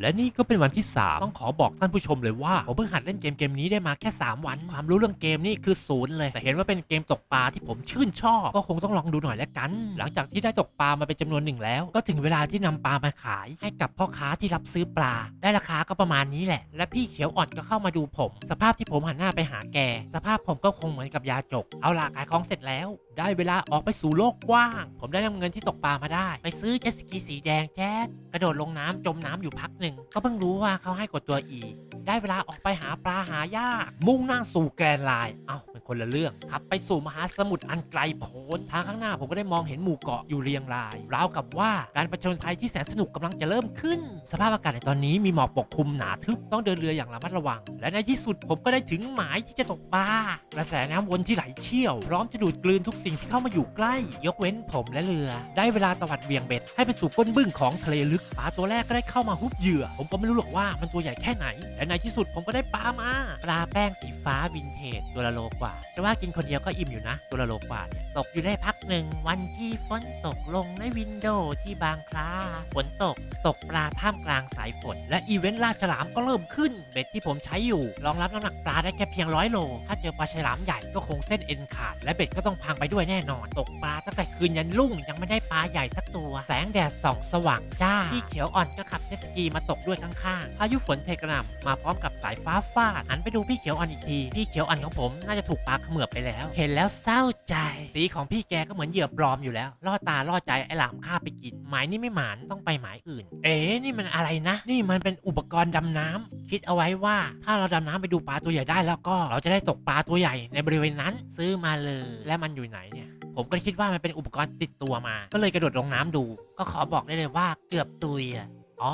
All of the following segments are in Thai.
และนี่ก็เป็นวันที่ 3 ต้องขอบอกท่านผู้ชมเลยว่า ผมเพิ่งหัดเล่นเกมเกมนี้ได้มาแค่ 3 วัน ความรู้เรื่องเกมนี่คือศูนย์เลย แต่เห็นว่าเป็นเกมตกปลาที่ผมชื่นชอบ ก็คงต้องลองดูหน่อยแล้วกัน หลังจากที่ได้ตกปลามาเป็นจำนวนหนึ่งแล้ว ก็ถึงเวลาที่นำปลามาขาย ให้กับพ่อค้าที่รับซื้อปลา ได้ราคาก็ประมาณนี้แหละ และพี่เขียวอ่อนก็เข้ามาดูผม สภาพที่ผมหันหน้าไปหาแก สภาพผมก็คงเหมือนกับยาจก เอาล่ะขายของเสร็จแล้ว ได้เวลาออกไปสู่โลกกว้าง ผมได้นำเงินที่ตกปลามาได้ ไปซื้อเจ็ตสกีสีแดงแจ๊ดกระโดดลงน้ำจมน้ำอยู่พักหนึ่งก็เพิ่งรู้ว่าเขาให้กดตัว E ได้เวลาออกไปหาปลาหายาก มุ่งหน้าสู่แกรนไลน์เอ้าเป็นคนละเรื่องขับไปสู่มหาสมุทรอันไกลโพ้นทางข้างหน้าผมก็ได้มองเห็นหมู่เกาะอยู่เรียงรายราวกับว่าการประชนภัยที่แสนสนุกกำลังจะเริ่มขึ้น สภาพอากาศในตอนนี้มีหมอกปกคลุมหนาทึบต้องเดินเรืออย่างระมัดระวัง และในที่สุดผมก็ได้ถึงหมายที่จะตกปลากระแสน้ำวนที่ไหลเชี่ยว พร้อมจะดูดกลืนทุกสิ่งที่เข้ามาอยู่ใกล้ ยกเว้นผมและเรือ ได้เวลาตวัดเบี่ยงเบ็ดให้ไปสู่ก้นบึ้งของทะเลลึกปลาตัวแรกก็ได้เข้ามาฮุบเหยื่อ ผมก็ไม่รู้หรอกว่ามันตัวใหญ่แค่ไหนและในที่สุดผมก็ได้ปลามา ปลาแป้งสีฟ้าวินเทจตัวละโลกว่า แต่ว่ากินคนเดียวก็อิ่มอยู่นะ ตัวละโลกว่าเนี่ยตกอยู่ได้พักหนึ่งวันที่ฝนตกลงในวินโดว์ที่บางคลาฝนตกตกปลาท่ามกลางสายฝน และอีเวนต์ล่าฉลามก็เริ่มขึ้น เบ็ดที่ผมใช้อยู่รองรับน้ำหนักปลาได้แค่เพียงร้อยโล ถ้าเจอปลาฉลามใหญ่ก็คงเส้นเอ็นขาด และเบ็ดก็ต้องพังไปด้วยแน่นอน ตกปลาตั้งแต่คืนยันรุ่งยังไม่ได้ปลาใหญ่สักตัว แสงแดดส่องสว่างจ้าพี่เขียวอ่อนก็ขับเจ็ตสกีมาตกด้วยข้างๆพายุฝนเทกระหน่ำมาร้อมกับสายฟ้าฟาดหันไปดูพี่เขียวอ่อนอีกที พี่เขียวอ่อนของผมน่าจะถูกปลาเขมือบไปแล้ว เห็นแล้วเศร้าใจ สีของพี่แกก็เหมือนเหยื่อปลอมอยู่แล้วล่อตาล่อใจไอ้หลามฆ่าไปกิน หมายนี่ไม่หมานต้องไปหมายอื่น เอ๊ะนี่มันอะไรนะ นี่มันเป็นอุปกรณ์ดำน้ำคิดเอาไว้ว่าถ้าเราดำน้ำไปดูปลาตัวใหญ่ได้แล้วก็เราจะได้ตกปลาตัวใหญ่ในบริเวณนั้นซื้อมาเลย และมันอยู่ไหนเนี่ยผมก็คิดว่ามันเป็นอุปกรณ์ติดตัวมา ก็เลยกระโดดลงน้ำดู ก็ขอบอกได้เลยว่าเกือบตุยอะ อ๋อ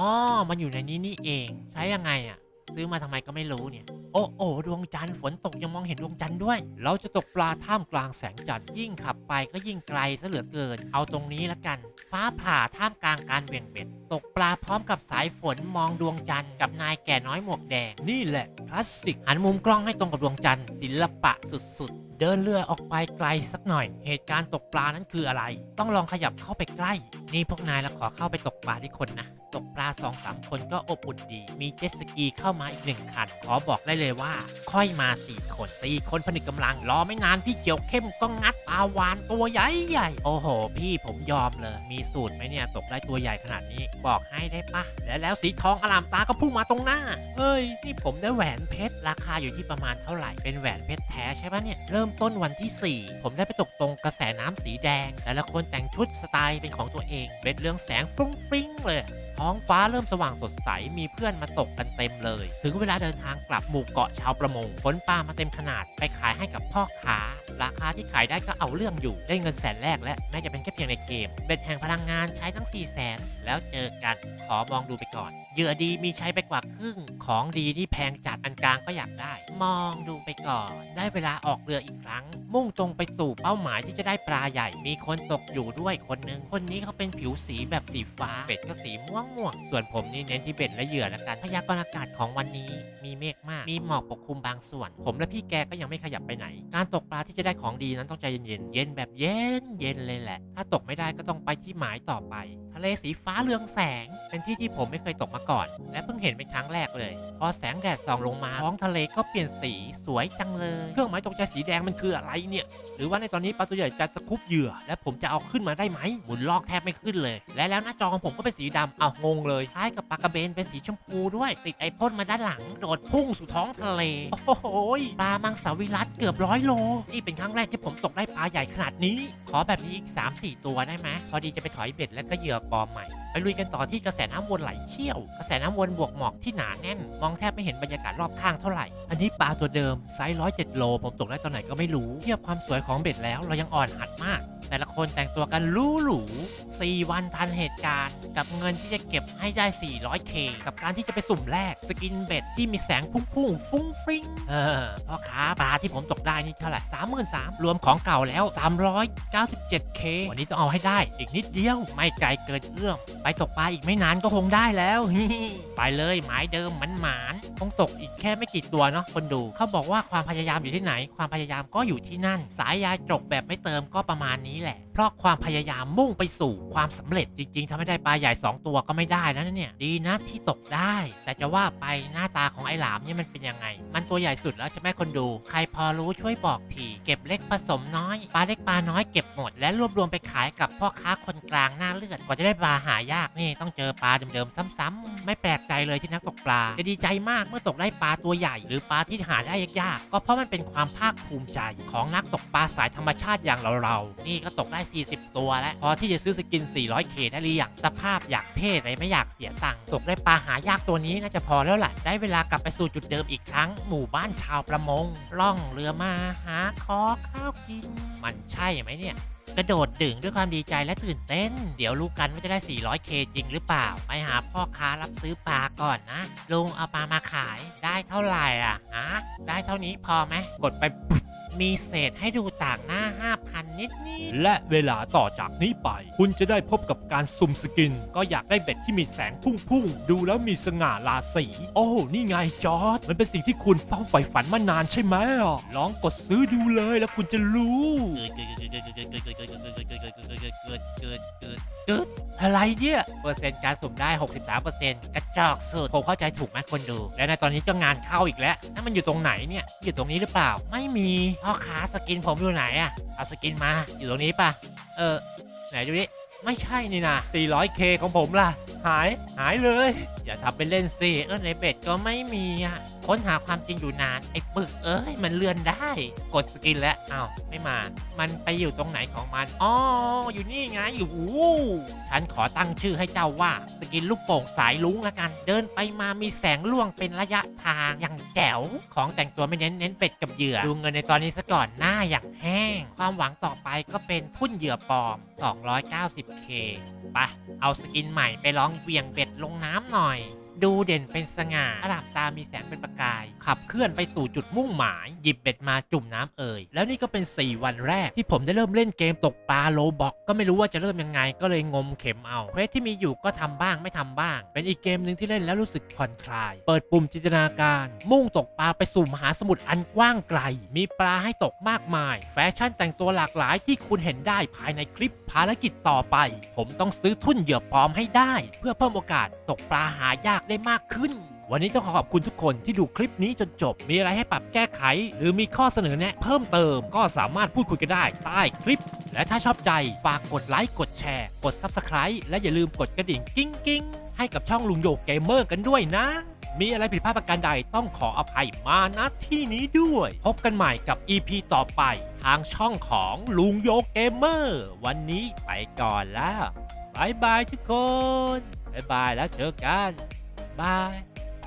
มันอยู่ในนี้นี่เอง ใช้ยังไงอะ ซื้อมาทำไมก็ไม่รู้เนี่ย โอ้โอ้ดวงจันทร์ฝนตกยังมองเห็นดวงจันทร์ด้วย เราจะตกปลาท่ามกลางแสงจันทร์ยิ่งขับไปก็ยิ่งไกลซะเหลือเกิน เอาตรงนี้ละกัน ฟ้าผ่าท่ามกลางการเบี่ยงเบ็ดตกปลาพร้อมกับสายฝนมองดวงจันทร์กับนายแก่น้อยหมวกแดงนี่แหละคลาสสิกหันมุมกล้องให้ตรงกับดวงจันทร์ศิลปะสุดๆ เดินเรือออกไปไกลสักหน่อย เหตุการณ์ตกปลานั้นคืออะไร ต้องลองขยับเข้าไปใกล้ นี่พวกนายเราขอเข้าไปตกปลาที่คนนะ ตกปลาสองสามคนก็อบอุ่นดี มีเจ็ตสกีเข้ามาอีกหนึ่งคัน ขอบอกได้เลยว่า ค่อยมาสี่คนสี่คนผนึกกำลัง รอไม่นานพี่เขียวเข้มก็งัดปลาวานตัวใหญ่ใหญ่ๆโอ้โห พี่ผมยอมเลย มีสูตรไหมเนี่ยตกได้ตัวใหญ่ขนาดนี้ บอกให้ได้ปะและแล้วสีทองอลามตาก็พุ่งมาตรงหน้า เฮ้ย นี่ผมได้แหวนเพชรราคาอยู่ที่ประมาณเท่าไหร่ เป็นแหวนเพชรแท้ใช่ปะเนี่ย เริ่มต้นวันที่ 4 ผมได้ไปตกตรงกระแสน้ำสีแดง แต่ละคนแต่งชุดสไตล์เป็นของตัวเองเป็ดเรืองแสงฟุ้งฟิ้งเลย ท้องฟ้าเริ่มสว่างสดใส มีเพื่อนมาตกกันเต็มเลย ถึงเวลาเดินทางกลับหมู่เกาะชาวประมงขนปลามาเต็มขนาดไปขายให้กับพ่อค้า ราคาที่ขายได้ก็เอาเรื่องอยู่ ได้เงินแสนแรกและแม้จะเป็นแค่เพียงในเกม เบ็ดแห่งพลังงานใช้ทั้ง 4 0 0แสนแล้วเจอกัน ขอมองดูไปก่อน เหยื่อดีมีใช้ไปกว่าครึ่ง ของดีนี่แพงจัดอันกลางก็อยากได้ มองดูไปก่อน ได้เวลาออกเรืออีกครั้ง มุ่งตรงไปสู่เป้าหมายที่จะได้ปลาใหญ่ มีคนตกอยู่ด้วยคนหนึ่งคนนี้เขาเป็นผิวสีแบบสีฟ้าเบ็ดก็สีม่วงม่วงส่วนผมนี่เน้นที่เบ็ดและเหยื่อละกัน พยากรณ์อากาศของวันนี้มีเมฆมาก มีหมอกปกคลุมบางส่วน ผมและพี่แกก็ยังไม่ขยับไปไหน การตกปลาที่จะได้ของดีนั้นต้องใจเย็นๆ เย็นแบบเย็นเย็นเลยแหละ ถ้าตกไม่ได้ก็ต้องไปที่หมายต่อไปะเลสีฟ้าเรืองแสง เป็นที่ที่ผมไม่เคยตกมาก่อน และเพิ่งเห็นเป็นครั้งแรกเลย พอแสงแดดส่องลงมาท้องทะเลก็เปลี่ยนสีสวยจังเลย เครื่องหมายตกใจสีแดงมันคืออะไรเนี่ย หรือว่าในตอนนี้ปลาตัวใหญ่จะตะคุบเหยื่อ และผมจะเอาขึ้นมาได้ไหม หมุนลอกแทบไม่ขึ้นเลย และแล้วหน้าจอของผมก็เป็นสีดำเอางงเลยคล้ายกับปลากระเบนเป็นสีชมพูด้วย ติดไอพ่นมาด้านหลัง โดดพุ่งสู่ท้องทะเล โอ้โหปลามังสวิรัตเกือบร้อยโล นี่เป็นครั้งแรกที่ผมตกได้ปลาใหญ่ขนาดนี้ ขอแบบนี้อีก 3-4 ตัวได้ไหมพอดีจะไปถอยเบ็ดและก็เหยื่อปลอมใหม่ ไปลุยกันต่อที่กระแสน้ำวนไหลเชี่ยว กระแสน้ำวนบวกหมอกที่หนาแน่น มองแทบไม่เห็นบรรยากาศรอบข้างเท่าไหร่ อันนี้ปลาตัวเดิมไซส์ร้อยเจ็ดโล ผมตกได้ตอนไหนก็ไม่รู้ เทียบความสวยของเบ็ดแล้วเรายังอ่อนหัดมาก แต่ละคนแต่งตัวกันรู้หรู4วันทันเหตุการณ์ กับเงินที่จะเก็บให้ได้ 400k กับการที่จะไปสุ่มแรกสกินเบ็ดที่มีแสงพุ่งๆฟุ้งฟริ้งเออพ่อค้าปลาที่ผมตกได้นี่เท่าไหร่สามหมื่นสามรวมของเก่าแล้ว 397k วันนี้ต้องเอาให้ได้ อีกนิดเดียวไม่ไกลเกินเอื้อมไปตกปลาอีกไม่นานก็คงได้แล้วไปเลยหมายเดิมมันหมานคงตกอีกแค่ไม่กี่ตัวเนาะคนดูเขาบอกว่าความพยายามอยู่ที่ไหน ความพยายามก็อยู่ที่นั่น สายยาจกแบบไม่เติมก็ประมาณนี้แหละเพราะความพยายามมุ่งไปสู่ความสำเร็จจริงๆถ้าไม่ได้ปลาใหญ่ 2 ตัวก็ไม่ได้แล้วนะเนี่ย ดีนะที่ตกได้ แต่จะว่าไปหน้าตาของไอ้หลามเนี่ยมันเป็นยังไง มันตัวใหญ่สุดแล้วใช่ไหมคนดู ใครพอรู้ช่วยบอกที เก็บเล็กผสมน้อย ปลาเล็กปลาน้อยเก็บหมด และรวบรวมไปขายกับพ่อค้าคนกลางหน้าเลือดกว่าจะได้ปลาหายากนี่ต้องเจอปลาเดิมๆซ้ำๆไม่แปลกใจเลยที่นักตกปลา จะดีใจมากเมื่อตกได้ปลาตัวใหญ่ หรือปลาที่หาได้ยากๆก็เพราะมันเป็นความภาคภูมิใจของนักตกปลาสายธรรมชาติอย่างเราๆนี่ก็ตกได้40 ตัวแล้วพอที่จะซื้อสกิน 400k ได้หรือยังสภาพอยากเท่เลยไม่อยากเสียตังค์ตกได้ปลาหายากตัวนี้น่าจะพอแล้วแหละได้เวลากลับไปสู่จุดเดิมอีกครั้ง หมู่บ้านชาวประมงล่องเรือมาหาขอข้าวกิน มันใช่ไหมเนี่ยกระโดดดึงด้วยความดีใจและตื่นเต้น เดี๋ยวรู้กันว่าจะได้ 400k จริงหรือเปล่า ไปหาพ่อค้ารับซื้อปลาก่อนนะลุงเอาปลามาขายได้เท่าไหร่อะฮะได้เท่านี้พอไหมกดไป มีเศษให้ดูต่างหน้า 5,000 นิดนิดๆและเวลาต่อจากนี้ไป คุณจะได้พบกับการสุ่มสกิน ก็อยากได้เบ็ดที่มีแสงพุ่งๆ ดูแล้วมีสง่าราศี โอ้ นี่ไงจอร์ดมันเป็นสิ่งที่คุณเฝ้าใฝ่ฝันมานานใช่ไหมอะลองกดซื้อดูเลยแล้วคุณจะรู้อะไรเนี่ย เปอร์เซ็นต์การสุ่มได้ 63%กระจอกสุดผมเข้าใจถูกไหมคนดู แล้วในตอนนี้ก็งานเข้าอีกแล้วนั่นมันอยู่ตรงไหนเนี่ย อยู่ตรงนี้หรือเปล่า ไม่มีพ่อค้าสกินผมอยู่ไหนอะเอาสกินมาอยู่ตรงนี้ป่ะเออไหนดูดิ ไม่ใช่นี่นะ 400k ของผมล่ะ หาย หายเลย อย่าทำเป็นเล่นสิเออในเบ็ดก็ไม่มีอะ ค้นหาความจริงอยู่นาน ไอ้ปึกเอ้ย มันเลื่อนได้ กดสกินแล้วอ้าวไม่มา มันไปอยู่ตรงไหนของมันอ๋ออยู่นี่ไงอยู่อู้ฉันขอตั้งชื่อให้เจ้าว่า สกินลูกโป่งสายลุงละกัน เดินไปมามีแสงล่วงเป็นระยะทางอย่างแจ๋วของแต่งตัวไม่เน้นเน้นเป็ดกับเหยื่อดูเงินในตอนนี้ซะก่อนหน้าอย่างแห้ง ความหวังต่อไปก็เป็นทุ่นเหยื่อปลอม 290 290k ไป เอาสกินใหม่ไปลองเวียงเบ็ดลงน้ำหน่อย ดูเด่นเป็นสง่าอลามตามีแสงเป็นประกาย ขับเคลื่อนไปสู่จุดมุ่งหมาย หยิบเบ็ดมาจุ่มน้ำเอ่ย แล้วนี่ก็เป็น 4 วันแรกที่ผมได้เริ่มเล่นเกมตกปลาโลบอกก็ไม่รู้ว่าจะเริ่มยังไงก็เลยงมเข็มเอาเควสที่มีอยู่ก็ทำบ้างไม่ทำบ้าง เป็นอีกเกมหนึ่งที่เล่นแล้วรู้สึกผ่อนคลาย เปิดปุ่มจินตนาการ มุ่งตกปลาไปสู่มหาสมุทรอันกว้างไกล มีปลาให้ตกมากมาย แฟชั่นแต่งตัวหลากหลายที่คุณเห็นได้ภายในคลิปภารกิจต่อไป ผมต้องซื้อทุ่นเหยื่อปลอมให้ได้ เพื่อเพิ่มโอกาสตกปลาหายากได้มากขึ้น วันนี้ต้องขอขอบคุณทุกคนที่ดูคลิปนี้จนจบ มีอะไรให้ปรับแก้ไข หรือมีข้อเสนอแนะเพิ่มเติมก็สามารถพูดคุยกันได้ใต้คลิป และถ้าชอบใจฝากกดไลค์กดแชร์ กด Subscribe และอย่าลืมกดกระดิ่งกิ้งกิ้งให้กับช่องลุงโยกเกมเมอร์กันด้วยนะมีอะไรผิดพลาดประการใดต้องขออภัยมาณที่นี้ด้วย พบกันใหม่กับ EP ต่อไป ทางช่องของลุงโยกเกมเมอร์ วันนี้ไปก่อนแล้วบายบายทุกคนบายบายแล้วเจอกัน บาย